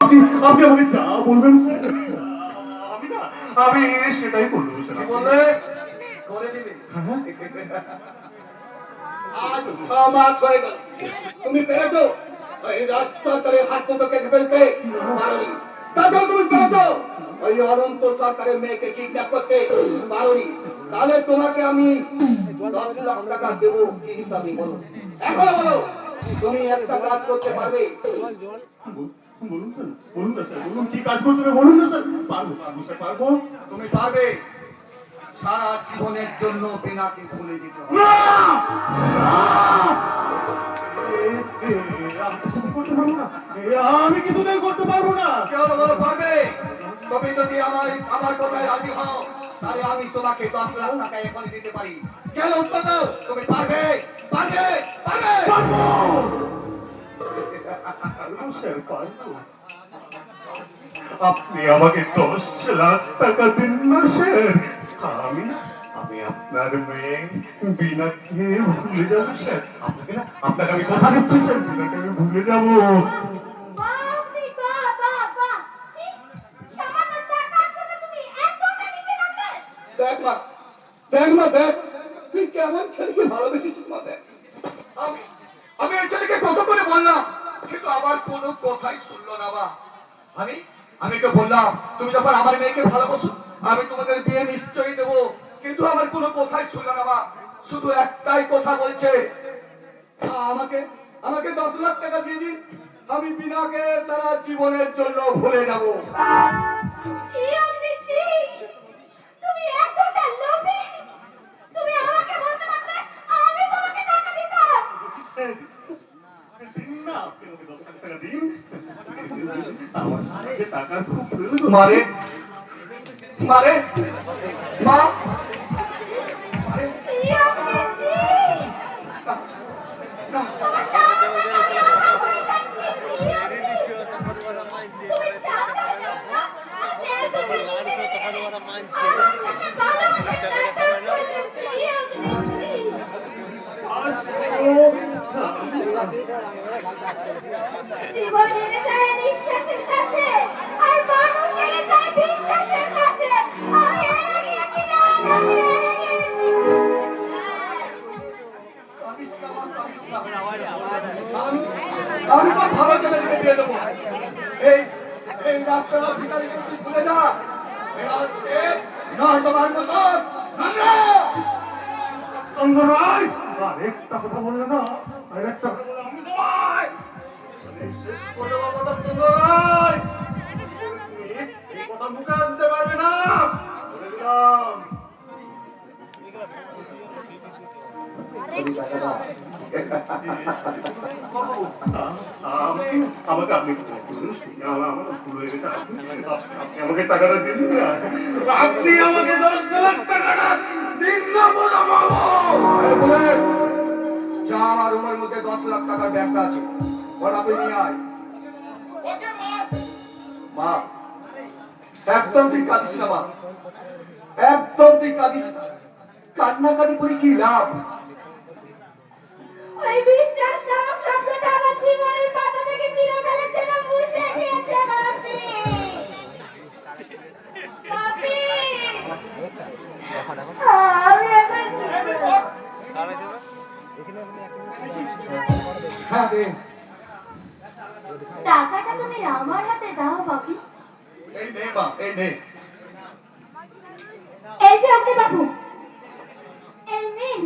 আপনি আমাকে যা বলবেন স্যার। আমি না আমি সেটাই বলব স্যার। কি করে দিবি। আজ ছ মাস হয়ে গেল। তুমি পেরেছ? ওই রাজ সরকারের হাত দুটোকে ফেলতে পারোনি। তাতেও তুমি পেরেছ? ওই অনন্ত সরকারের মেয়েকে কিডন্যাপ করতে পারোনি। তাহলে তোমাকে আমি দশ লাখ টাকা দেবো কি হিসাবে বলো? এখনও বলো তুমি একটা কাজ করতে পারবে? বলুন স্যার বলুন না স্যার বলুন কি কাজ করতে হবে বলুন না স্যার। পারব পারব স্যার পারব? তুমি পারবে। সারা জীবনের জন্য বিনাকে ভুলে দিতে হবে। না! আমি কিছুতেই করতে পারব আমি কেউ বলো পারবে? তুমি যদি আমার আমার কথায় রাজি হও তাহলে আমি তোমাকে দশ লাখ টাকা এখন দিতে পারি। কেন উত্তর তুমি পারবে? পারবে? পারব! আপনি আমাকে দশ লাখ টাকা দিন না স্যার আমি আমি আপনার মেয়ে বিনাকে ভুলে যাব স্যার আপনাকে না আপনাকে আমি কথা দিচ্ছি স্যার বিনাকে আমি ভুলে যাব? দেখ মা দেখ মা দেখ। তুই কেমন ছেলেকে ভালোবেসেছিস মা দেখ। আমি আমি এই ছেলেকে কত করে বললাম? কিন্তু আমার কোনো কথাই শুনলো না, মা। আমি আমি তো বললাম, তুমি যখন আমার মেয়েকে ভালোবাসো, আমি তোমাদের বিয়ে নিশ্চয়ই দেবো। কিন্তু আমার কোনো কথাই শুনলো না, মা। শুধু একটাই কথা বলছে আমাকে আমাকে দশ লাখ টাকা দিয়ে দিন। আমি বিনাকে সারা জীবনের জন্য ভুলে যাব। তুমি এতটা টাকার খুব প্রয়োজন মারে। মারে। মা। ছি, আমি তো ভালো ছেলেকে দিয়ে দেবো। এই এই রাস্তাটা ভিখারিকে তুই ভুলে যা একটা কথা বললে না, আর কথা বলে আমি তোমায় এই শেষ করে দেবো কথা সুন্দর রায় এই কথা মুখে আনতে পারবে না। বলে আমাকে আপনি আমাকে আমাকে দশ লাখ টাকাটা মধ্যে দশ লাখ টাকার ব্যাগটা আছে ওটা তুই একদম তুই কাঁদিস না মা একদম তুই কাঁদিস কান্নাকাটি করে কি লাভ? টাকাটা তুমি আমার হাতে দাও বাপি। এই যে আপনি বাবু এই নিন।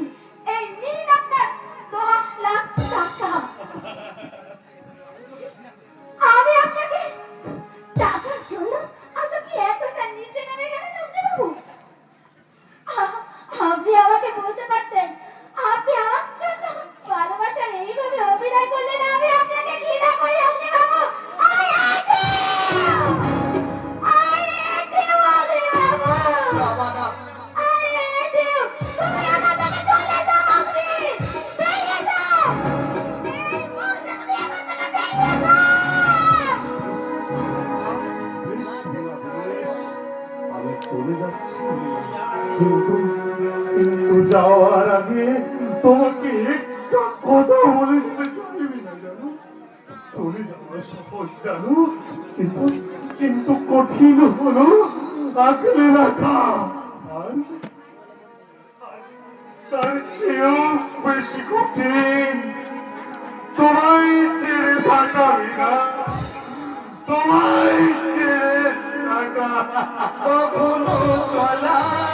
কিন্তু যাওয়ার আগে তোমাকে একটা কথা বলে। চাইবি জানো চলে যাওয়া সহজ জানো? কিন্তু কিন্তু কঠিন হলো আগলে রাখা। আর তার চেয়েও বেশি কঠিন কখনো চলার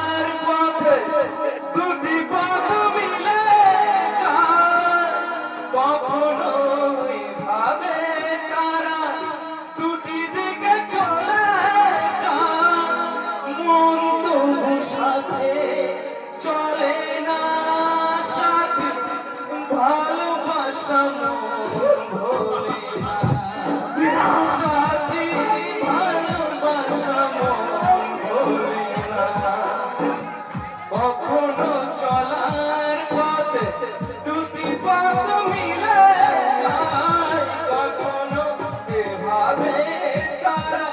তারা